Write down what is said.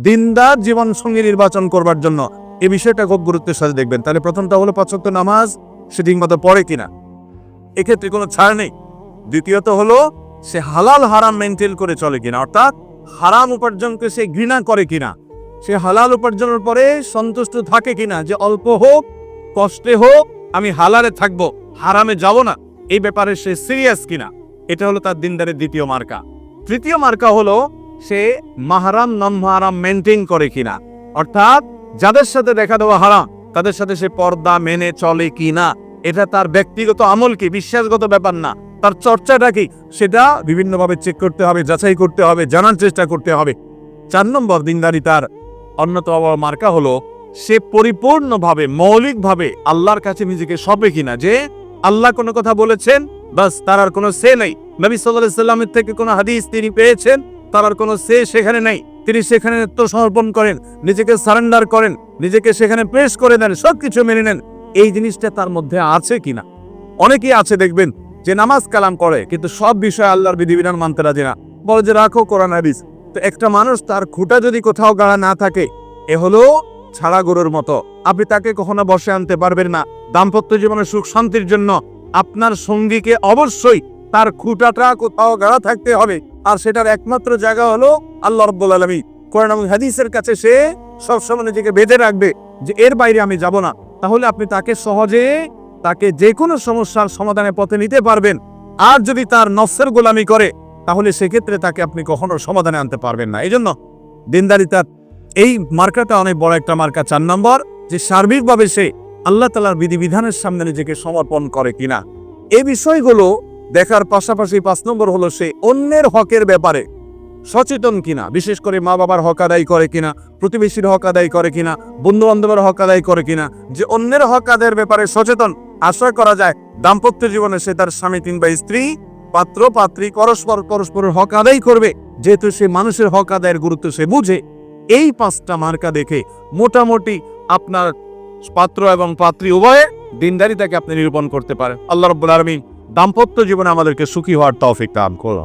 দিনদার জীবন সঙ্গী নির্বাচন করবার জন্য। এই বিষয়টা খুব গুরুত্বের সাথে দেখবেন। তাহলে প্রথমটা হলো পাঁচক্ত নামাজ সে ঠিকমতো পড়ে কিনা। এক্ষেত্রে কোনো ছাড় নেই। দ্বিতীয়ত হলো, সে হালাল হারাম মেনটেন করে চলে কিনা, অর্থাৎ হারাম উপার্জনকে সে ঘৃণা করে কিনা। সে হালাল উপার্জনের পরে সন্তুষ্ট থাকে কিনা, যে অল্প হোক, কষ্টে হোক, আমি হালালে থাকব, হারামে যাব না, এই ব্যাপারে সে সিরিয়াস কিনা। এটা হলো তার দিনদারের দ্বিতীয় মার্কা। তৃতীয় মার্কা হলো সে মাহারাম নন মাহারাম মেনটেন করে কিনা। অর্থাৎ যাদের সাথে দেখা দেওয়া হারাম, তাদের সাথে সে পর্দা মেনে চলে কি না এটা তার ব্যক্তিগত আমল কি, বিশ্বাসগত ব্যাপার না। তার চর্চাটা কি, সেটা বিভিন্নভাবে চেক করতে হবে, যাচাই করতে হবে, জানার চেষ্টা করতে হবে। চার নম্বর দিনদারি তার অন্যতম মার্কা হলো, সে পরিপূর্ণভাবে, মৌলিকভাবে আল্লাহর কাছে নিজেকে সপে কিনা, যে আল্লাহ কোনো কথা বলেছেন, বাস তার আর কোনো সে নেই। নবী সাল্লাহ সাল্লামের থেকে কোনো হাদিস তিনি পেয়েছেন তার আর কোনো সে সেখানে নেই। তিনি সেখানে সমর্পণ করেন, নিজেকে সারেন্ডার করেন, নিজেকে সেখানে পেশ করে দেন, সবকিছু মেনে নেন। এই জিনিসটা তার মধ্যে আছে কিনা? অনেকেই আছে, দেখবেন, যে নামাজ কালাম করে, কিন্তু সব বিষয়ে আল্লাহর বিধিবিধান মানতে রাজি না। বলে যে, রাখো কোরআন, হাদিস। তো একটা মানুষ তার খুঁটা যদি কোথাও গাড়া না থাকে, এ হলো ছাড়া গরুর মতো। আপনি তাকে কখনো বসে আনতে পারবেন না। দাম্পত্য জীবনের সুখ শান্তির জন্য আপনার সঙ্গীকে অবশ্যই তার খুঁটাটা কোথাও গাড়া থাকতে হবে। আর সেটার একমাত্র জায়গা হলো আল্লাহ রব্বুল আলমী কোরআন হাদিসের কাছে সে সবসময় নিজেকে বেঁধে রাখবে যে এর বাইরে আমি যাব না। তাহলে আপনি তাকে সহজে তাকে যে কোনো সমস্যার সমাধানের পথে নিতে পারবেন। আর যদি তার নফসের গোলামি করে, তাহলে সেক্ষেত্রে তাকে আপনি কখনো সমাধানে আনতে পারবেন না। এই জন্য দিনদারিতার এই মার্কাটা অনেক বড় একটা মার্কা, চার নম্বর, যে সার্বিকভাবে সে আল্লাহ তালার বিধিবিধানের সামনে নিজেকে সমর্পণ করে কিনা। এই বিষয়গুলো দেখার পাশাপাশি পাঁচ নম্বর হলো সে অন্যের হকের ব্যাপারে সচেতন কিনা, বিশেষ করে মা বাবার হক আদায় করে কিনা, প্রতিবেশীর হক আদায় করে কিনা বন্ধু বান্ধবের হক আদায় করে কিনা, যে অন্যের হক আদায়ের ব্যাপারে সচেতন, আশা করা যায় দাম্পত্য জীবনে সে তার স্বামী কিংবা স্ত্রী, পাত্র, পাত্রী, পরস্পর, পরস্পরের হক আদায় করবে, যেহেতু সে মানুষের হক আদায়ের গুরুত্ব সে বুঝে। এই পাঁচটা মার্কা দেখে মোটামুটি আপনার পাত্র এবং পাত্রী উভয়ে দিনদারিতাকে আপনি নিরূপণ করতে পারেন। আল্লাহ রব্বুল আলমী দাম্পত্য জীবনে আমাদেরকে সুখী হওয়ার তৌফিক দান করো